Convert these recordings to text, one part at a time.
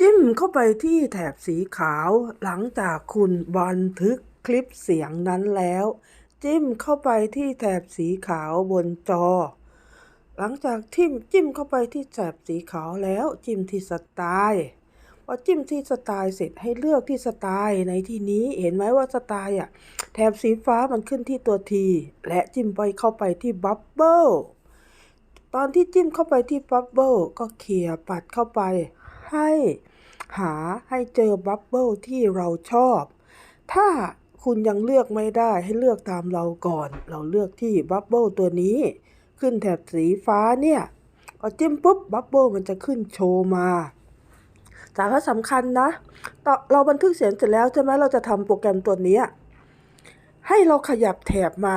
จิ้มเข้าไปที่แถบสีขาวหลังจากคุณบันทึกคลิปเสียงนั้นแล้ว จิ้มเข้าไปที่แถบสีขาวบนจอ หลังจากที่จิ้มเข้าไปที่แถบสีขาวแล้วจิ้มที่สไตล์พอจิ้มที่สไตล์เสร็จให้เลือกที่สไตล์ในที่นี้เห็นไหมว่าสไตล์อะแถบสีฟ้ามันขึ้นที่ตัวทีและจิ้มไปเข้าไปที่บับเบิลตอนที่จิ้มเข้าไปที่บับเบิลก็เขี่ยปัดเข้าไป ให้หาให้เจอบับเบิลที่เราชอบ ถ้าคุณยังเลือกไม่ได้ให้เลือกตามเราก่อน เราเลือกที่บับเบิลตัวนี้ ขึ้นแถบสีฟ้าเนี่ยพอจิ้มปุ๊บบับเบิลมันจะขึ้นโชว์มาสาระสำคัญนะเราบันทึกเสียงเสร็จแล้วใช่ไหมเราจะทำโปรแกรมตัวนี้ ให้เราขยับแถบมา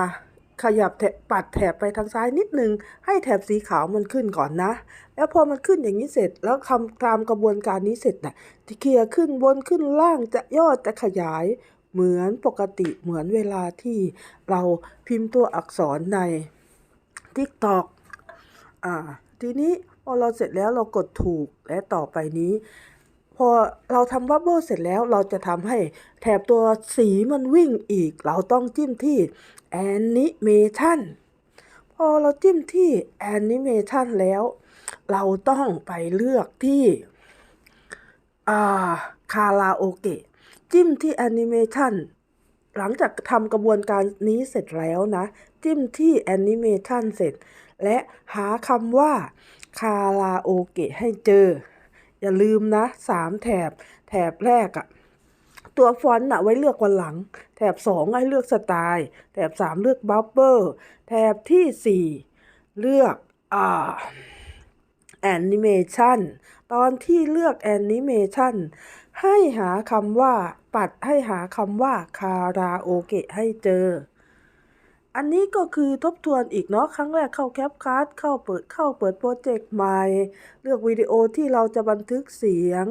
ขยับแถบปัดแถบไปทางซ้ายนิดนึง ให้แถบสีขาวมันขึ้นก่อนนะ แล้วพอมันขึ้นอย่างนี้เสร็จ แล้วทำตามกระบวนการนี้เสร็จน่ะจะเคลียร์ขึ้นบนขึ้นล่างจะยอดจะขยายเหมือนปกติเหมือนเวลาที่เราพิมพ์ตัวอักษรใน TikTok อ่า ทีนี้พอเราเสร็จแล้วเรากดถูกและต่อไปนี้ พอเราทำบับเบิลเสร็จแล้วเราจะทำให้แถบตัวสีมันวิ่งอีก เราต้องจิ้มที่แอนิเมชันพอเราจิ้มที่แอนิเมชันแล้ว เราต้องไปเลือกที่อาคาราโอเกะจิ้มที่แอนิเมชันหลังจากทำกระบวนการนี้เสร็จแล้วนะ จิ้มที่แอนิเมชันเสร็จ และหาคำว่าคาราโอเกะให้เจอ อย่าลืมนะสามแถบแถบแรกอะตัวฟอนต์อะไว้เลือกวันหลัง แถบสองให้เลือกสไตล์ แถบสามเลือกบับเบิลแถบที่สี่เลือกอ่าแอนิเมชันตอนที่เลือกแอนิเมชันให้หาคำว่า ปัดให้หาคำว่าคาราโอเกะให้เจอ อันนี้ก็คือทบทวนอีกเนาะครั้งแรกเข้าแคปคัสเข้าเปิดเข้าเปิดโปรเจกต์ใหม่ เลือกวิดีโอที่เราจะบันทึกเสียง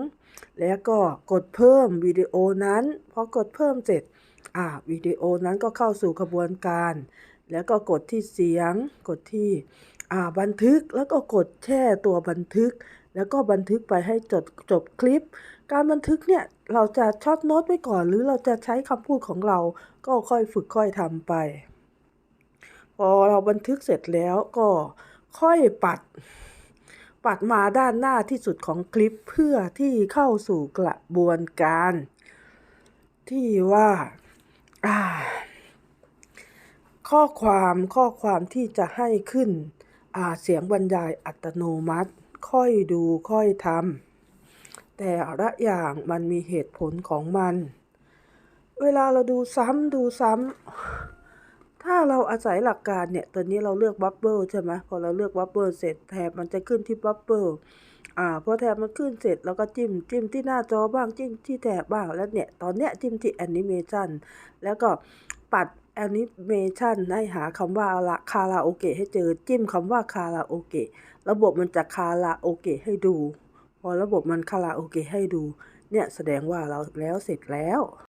แล้วก็กดเพิ่มวิดีโอนั้นพอกดเพิ่มเสร็จอ่าวิดีโอนั้นก็เข้าสู่กระบวนการ แล้วก็กดที่เสียง กดที่อ่าบันทึกแล้วก็กดแช่ตัวบันทึก แล้วก็บันทึกไปให้จบจบคลิป การบันทึกเนี่ยเราจะช็อตโน้ตไว้ก่อน หรือเราจะใช้คำพูดของเราก็ค่อยฝึกค่อยทำไป พอเราบันทึกเสร็จแล้วก็ค่อยปัด ปัดมาด้านหน้าที่สุดของคลิปเพื่อที่เข้าสู่กระบวนการ ที่ว่าข้อความข้อความที่จะให้ขึ้นเสียงบรรยายอัตโนมัติ ค่อยดูค่อยทำแต่ละอย่างมันมีเหตุผลของมัน เวลาเราดูซ้ำดูซ้ำ อาศัยหลักการเนี่ยตอนนี้เราเลือกบับเบิลใช่ไหมพอเราเลือกบับเบิลเสร็จแถบมันจะขึ้นที่บับเบิลอ่าพอแถบมันขึ้นเสร็จเราก็จิ้มจิ้มที่หน้าจอบ้างจิ้มที่แถบบ้างแล้วเนี่ยตอนเนี้ยจิ้มที่แอนิเมชันแล้วก็ปัดแอนิเมชันให้หาคำว่าละคาราโอเกะให้เจอจิ้มคำว่าคาราโอเกะระบบมันจะคาราโอเกะให้ดู พอระบบมันคาราโอเกะให้ดู เนี่ยแสดงว่าเราแล้วเสร็จแล้ว